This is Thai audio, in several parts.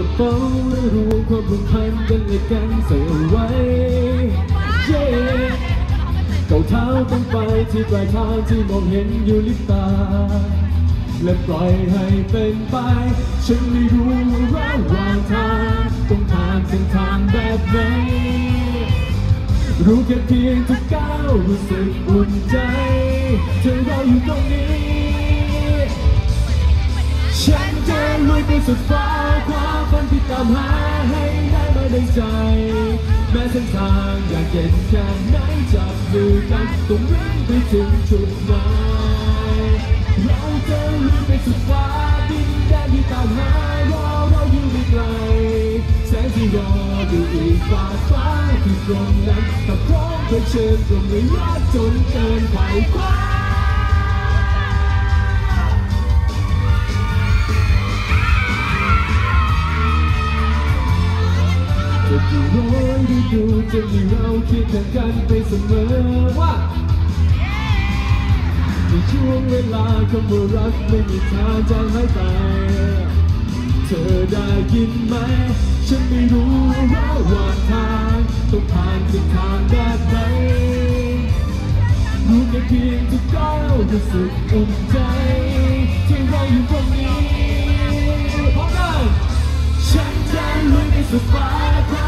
ระเป๋าและรวมความผูกพันกันและกันใส่เอาไว้ Yeah เก่าเท้าต้องไปที่ปลายทางที่มองเห็นอยู่ลิบตา และปล่อยให้เป็นไป ฉันไม่รู้ว่าระหว่างทางต้องผ่านเส้นทางแบบไหนรู้แค่เพียงทุกก้าวรู้สึกอุ่นใจเธอรออยู่ตรงนี้ ฉันจะลุยไปสุดฟ้าคว้า ใจแม้เส้นทางอยากเย็นแค่ไหนจับมือกันต้องวิ่งไปถึงจุดหมายเราจะลุยไปสุดฟ้าดินแดนที่ตามหารอเราอยู่ไม่ไกลแสงที่รออยู่อีกฟ้าฟ้าที่ตรงนั้นถ้าพร้อมเผชิญก็ไม่ยากจนเกินไขคว้า อยฤดูจะมีเราคียงข้างกันไปเสมอว่าในช่วงเวลาคำว่ารักไม่มีทางจางหายไปเธอได้ยินไหม ฉันไม่รู้ว่าว่าทางต้องผ่านเส้นทางแบบไหนรู้แค่เพียงทุกก้าวรู้สึกอุ่นใจ ที่เราอยู่ตรงนี้พร้อมกันฉันจะลุยไปสุดฟ้า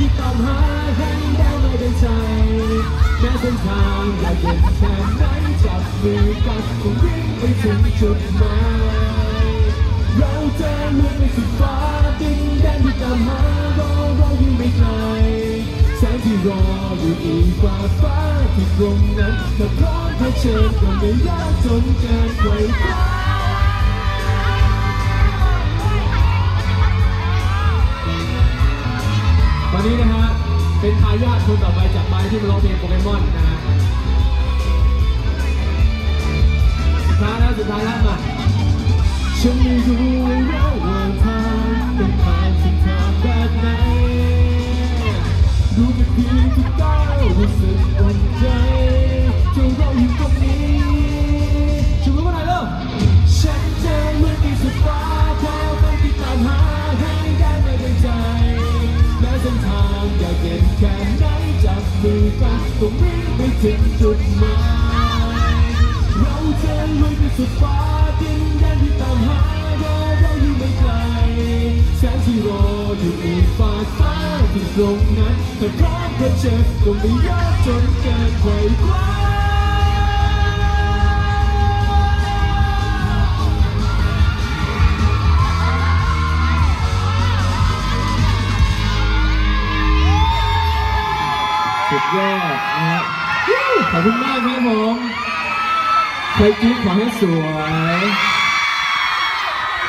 ที่ตามหาให้ได้ไม่ได้ใจแม้เส้นทางอยากเย็นแค่ไหนจับมือกันคงวิ่งไปถึงจุดหมายเราจะลุยไปสุดฟ้าดินแดนที่ตามหารอรออยู่ไม่ไกลแสงที่รออยู่อีกฟ้าฟ้าที่ตรงนั้นถ้าพร้อมเผชิญก็ไม่ยากจนเกินไขว้ เป็นทาคนต่อไปจากไม้ที่มาร้องเพลงโปเกมอนนะฮะสุดท้ายแล้วสุดท้ายแล้วมาฉันไม่รู้ว่าระหว่างทางเป็นทางที่ทางแบบไหนรู้แค่เพียงทุกก้าวรู้สึก ต้องวิ่งไปถึงจุดหมายเราจะลุยไปสุดฟ้าดินแดนที่ตามหาราเราอยู่ไม่ไกลแสงที่รออยู่อีกฟ้าฟ้าที่ตรงนั้นแต่พร้อมเผชิญก็ไม่ยากจนเกินไขว้คว้า สุดยอดนะฮะขอบคุณมากครับผมใครคิดขอให้สวย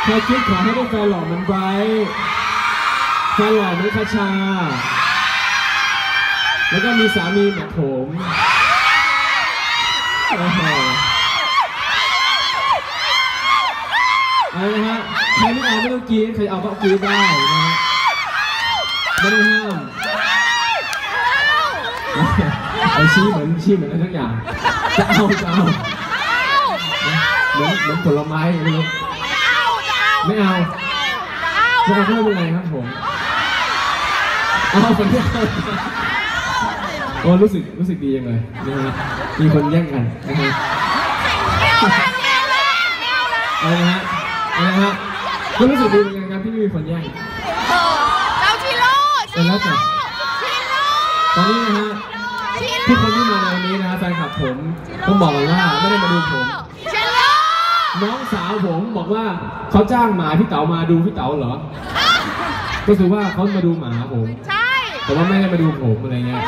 ใครคิดขอให้ได้แฟนหล่อเหมันไบรท์แฟนหล่อเหมือนคาชา แล้วก็มีสามีแบบผมโอ้โหอะไรนะฮะ ใครไม่เอาไม่ต้องกรีดใครเอาก็กรีดได้นะฮะไม่ได้ห้าม เอาชี้เหมือนชี้เหมือนอะไรสักอย่าง จะเอาจะเอาเหมือนเหมือนผลไม้ไม่รู้ไม่เอาไม่เอาก็ไม่เป็นไรครับผมเอาคนที่เอาโอ้รู้สึกรู้สึกดีจังเลยนะฮะมีคนแย่งกันนะฮะอะไรนะฮะอะไรนะฮะก็รู้สึกดีเหมือนกันครับที่ไม่มีคนแย่งเราชิโร่ชิโร่ชิโร่ ตอนนี้นะฮะทุกคนที่มาในวันนี้นะแฟนคลับผมต้องบอกเลยว่าไม่ได้มาดูผม น้องสาวผมบอกว่าเขาจ้างหมาพี่เต๋ามาดูพี่เต๋าเหรอ ก็คือว่าเขามาดูหมาผม ใช่ แต่ว่าไม่ได้มาดูผมอะไรเงี้ย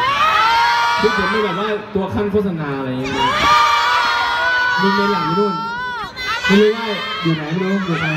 คือผมไม่แบบว่าตัวขั้นโฆษณาอะไรเงี้ยมึงในหลังอยู่นู่นไม่รู้ว่าอยู่ไหนไม่รู้อยู่ใคร